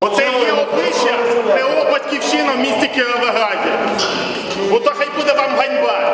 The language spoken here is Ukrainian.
Оце є обличчя ПО Батьківщина в місті Кіровограді. Ото хай буде вам ганьба.